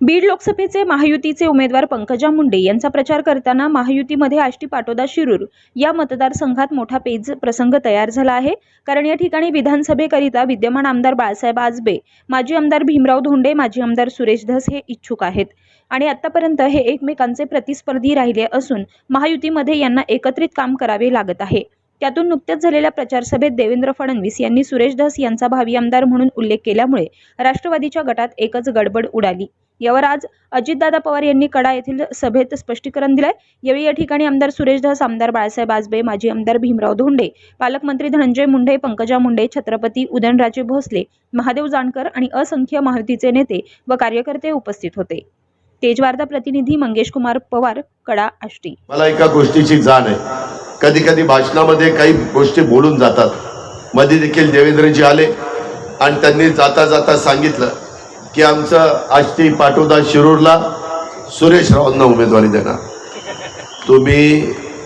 बीड लोकसभेचे महायुतीचे उमेदवार पंकजा मुंडे यांचा प्रचार करताना महायुतीमध्ये आष्टी पाटोदा शिरूर या मतदारसंघात मोठा पेज प्रसंग तयार झाला आहे. कारण या ठिकाणी विधानसभेकरिता विद्यमान आमदार बाळासाहेब आजबे माजी आमदार भीमराव धोंडे माजी आमदार सुरेश धस हे इच्छुक आहेत. आणि आतापर्यंत हे एकमेकांचे प्रतिस्पर्धी राहिले असून महायुतीमध्ये यांना एकत्रित काम करावे लागत आहे. त्यातून नुकत्याच झालेल्या प्रचारसभेत देवेंद्र फडणवीस यांनी सुरेश धस यांचा भावी आमदार म्हणून उल्लेख केल्यामुळे राष्ट्रवादीच्या गटात एकच गडबड उडाली. यावर आज अजितदादा पवार यांनी कडा येथील सभेत स्पष्टीकरण दिलंय. यावेळी या ठिकाणी आमदार सुरेश धस आमदार बाळासाहेब आजबे माजी आमदार भीमराव धोंडे पालकमंत्री धनंजय मुंडे पंकजा मुंडे छत्रपती उदयनराजे भोसले महादेव जानकर आणि असंख्य महायुतीचे नेते व कार्यकर्ते उपस्थित होते. तेजवार्ता प्रतिनिधी मंगेश कुमार पवार कडा आष्टी. मला एका गोष्टीची जाण आहे. कधी कधी भाषणामध्ये काही गोष्टी बोलून जातात. मध्ये देखील देवेंद्रजी आले आणि त्यांनी जाता जाता सांगितलं. की आमचं आष्टी पाटोदा शिरूरला सुरेश रावांना उमेदवारी देणार. तुम्ही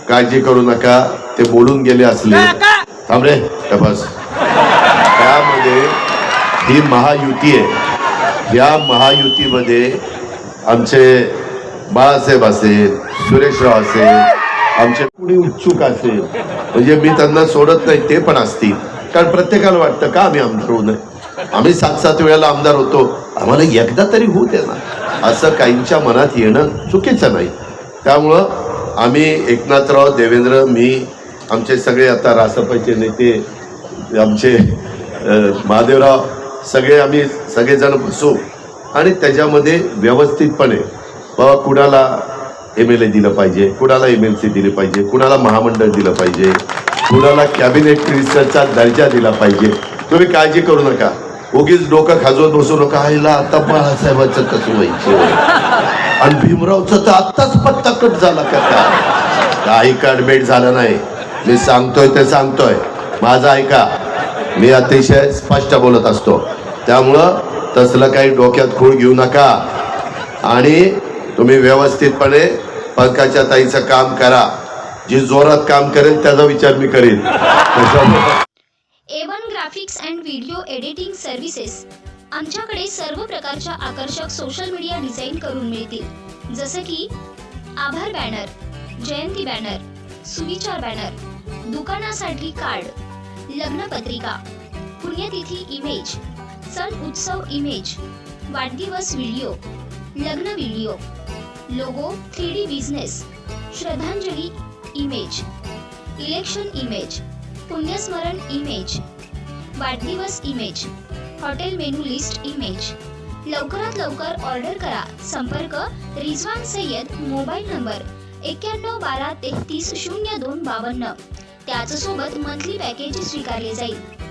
काळजी करू नका ते बोलून गेले असले. थांबरे का? बस त्यामध्ये ही महायुती आहे. या महायुतीमध्ये आमचे बाळासाहेब असेल सुरेशराव असेल आमचे कुणी उत्सुक असेल म्हणजे मी त्यांना सोडत नाही ते पण असतील. कारण प्रत्येकाला वाटतं का आम्ही आमदार होऊ नये? आम्ही सात सात वेळेला आमदार होतो. आम्हाला एकदा तरी होऊ दे ना. असं काहींच्या मनात येणं चुकीचं नाही. त्यामुळं आम्ही एकनाथराव देवेंद्र मी आमचे सगळे आता रासपाचे नेते आमचे महादेवराव सगळे आम्ही सगळेजण बसू. आणि त्याच्यामध्ये व्यवस्थितपणे बाबा कुणाला एम एल ए दिलं पाहिजे कुणाला एम एल सी दिली पाहिजे कुणाला महामंडळ दिलं पाहिजे कुणाला कॅबिनेट मिनिस्टरचा दर्जा दिला पाहिजे. तुम्ही काळजी करू नका. उगीच डोकं खाजवत बसू नका. आईला आता बाळासाहेबांचं कसं व्हायचं? आणि भीमरावचं तर आत्ताच पत्ता कट झाला का काही काडमेट झालं नाही. मी सांगतोय ते सांगतोय. माझं ऐका मी अतिशय स्पष्ट बोलत असतो. त्यामुळं तसलं काही डोक्यात खूळ घेऊ नका. आणि तुम्ही व्यवस्थितपणे पंकजा ताईचं काम करा. जी जोरात काम करेल त्याचा विचार मी करीन. Avon graphics and video editing services आमच्याकडे सर्व प्रकारच्या आकर्षक सोशल मीडिया डिझाईन करून मिळतील. जसे की आभार बॅनर जयंती बॅनर सुविचार बॅनर दुकानासाठी कार्ड लग्नपत्रिका पुण्यतिथी इमेज सण उत्सव इमेज वाढदिवस व्हिडिओ लग्न video logo three D business श्रद्धांजली इमेज इलेक्शन इमेज पुण्यस्मरण इमेज वाढदिवस image hotel menu list image लवकरात लवकर ऑर्डर करा. संपर्क रिझवान सय्यद मोबाईल नंबर एक्क्याण्णव बारा तेहतीस शून्य दोन बावन्न. त्याचसोबत मंथली पॅकेज स्वीकारले जाईल.